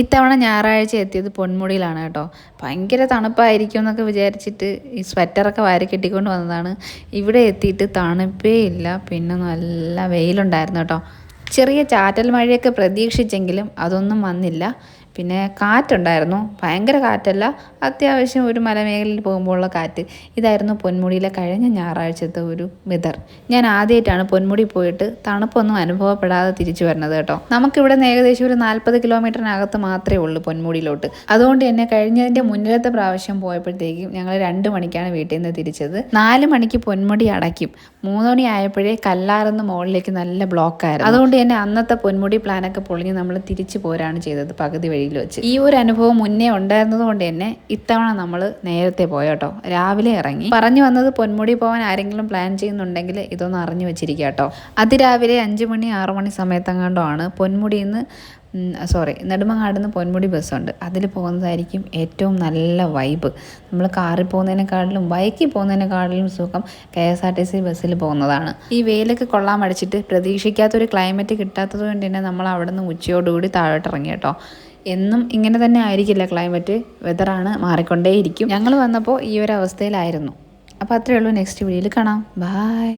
ഇത്തവണ ഞായറാഴ്ച എത്തിയത് പൊന്മുടിയിലാണ് കേട്ടോ. ഭയങ്കര തണുപ്പായിരിക്കും എന്നൊക്കെ വിചാരിച്ചിട്ട് ഈ സ്വെറ്ററൊക്കെ വാരി കെട്ടിക്കൊണ്ട് വന്നതാണ്. ഇവിടെ എത്തിയിട്ട് തണുപ്പേ ഇല്ല. പിന്നെ നല്ല വെയിലുണ്ടായിരുന്നു കേട്ടോ. ചെറിയ ചാറ്റൽ മഴയൊക്കെ പ്രതീക്ഷിച്ചെങ്കിലും അതൊന്നും വന്നില്ല. പിന്നെ കാറ്റുണ്ടായിരുന്നു. ഭയങ്കര കാറ്റല്ല. അത്യാവശ്യം ഒരു മലമേഖലയിൽ പോകുമ്പോഴുള്ള കാറ്റ്. ഇതായിരുന്നു പൊന്മുടിയിലെ കഴിഞ്ഞ ഞായറാഴ്ചത്തെ ഒരു വെതർ ഞാൻ ആദ്യമായിട്ടാണ് പൊന്മുടി പോയിട്ട് തണുപ്പൊന്നും അനുഭവപ്പെടാതെ തിരിച്ചു വരുന്നത് കേട്ടോ. നമുക്കിവിടെ നിന്ന് ഏകദേശം ഒരു നാൽപ്പത് കിലോമീറ്ററിനകത്ത് മാത്രമേ ഉള്ളൂ പൊന്മുടിയിലോട്ട്. അതുകൊണ്ട് തന്നെ കഴിഞ്ഞതിന്റെ മുന്നിലത്തെ പ്രാവശ്യം പോയപ്പോഴത്തേക്കും ഞങ്ങൾ രണ്ട് മണിക്കാണ് വീട്ടിൽ നിന്ന് തിരിച്ചത്. നാല് മണിക്ക് പൊന്മുടി അടയ്ക്കും. മൂന്ന് മണി ആയപ്പോഴേ കല്ലാറെന്ന് മുകളിലേക്ക് നല്ല ബ്ലോക്കായിരുന്നു അതുകൊണ്ട് തന്നെ അന്നത്തെ പൊന്മുടി പ്ലാനൊക്കെ പൊളിഞ്ഞ് നമ്മൾ തിരിച്ചു പോരാണ് ചെയ്തത് പകുതി വഴിയിൽ വെച്ച്. ഈ ഒരു അനുഭവം മുന്നേ ഉണ്ടായിരുന്നത് കൊണ്ട് തന്നെ ഇത്തവണ നമ്മൾ നേരത്തെ പോയോട്ടോ രാവിലെ ഇറങ്ങി. പറഞ്ഞു വന്നത് പൊന്മുടി പോകാൻ ആരെങ്കിലും പ്ലാൻ ചെയ്യുന്നുണ്ടെങ്കിൽ ഇതൊന്ന് അറിഞ്ഞു വെച്ചിരിക്കുക അതിരാവിലെ അഞ്ച് മണി ആറ് മണി സമയത്തെങ്ങാണ്ടോ ആണ് പൊന്മുടിയിൽ നിന്ന് സോറി നെടുമങ്ങാട് നിന്ന് പൊന്മുടി ബസ്സുണ്ട് അതിൽ പോകുന്നതായിരിക്കും ഏറ്റവും നല്ല വൈബ് നമ്മൾ കാറിൽ പോകുന്നതിനെക്കാട്ടിലും ബൈക്കിൽ പോകുന്നതിനെക്കാട്ടിലും സുഖം K S R T C ബസ്സിൽ പോകുന്നതാണ്. ഈ വെയിലൊക്കെ കൊള്ളാൻ അടിച്ചിട്ട് പ്രതീക്ഷിക്കാത്തൊരു ക്ലൈമറ്റ് കിട്ടാത്തത് കൊണ്ട് തന്നെ നമ്മൾ അവിടെ നിന്ന് ഉച്ചയോടുകൂടി താഴോട്ടിറങ്ങി കേട്ടോ എന്നും ഇങ്ങനെ തന്നെ ആയിരിക്കില്ല ക്ലൈമറ്റ്. വെതറാണ് മാറിക്കൊണ്ടേയിരിക്കും. ഞങ്ങൾ വന്നപ്പോൾ ഈ ഒരു അവസ്ഥയിലായിരുന്നു. അപ്പോൾ അത്രയേ ഉള്ളൂ. നെക്സ്റ്റ് വീഡിയോയിൽ കാണാം. ബായ്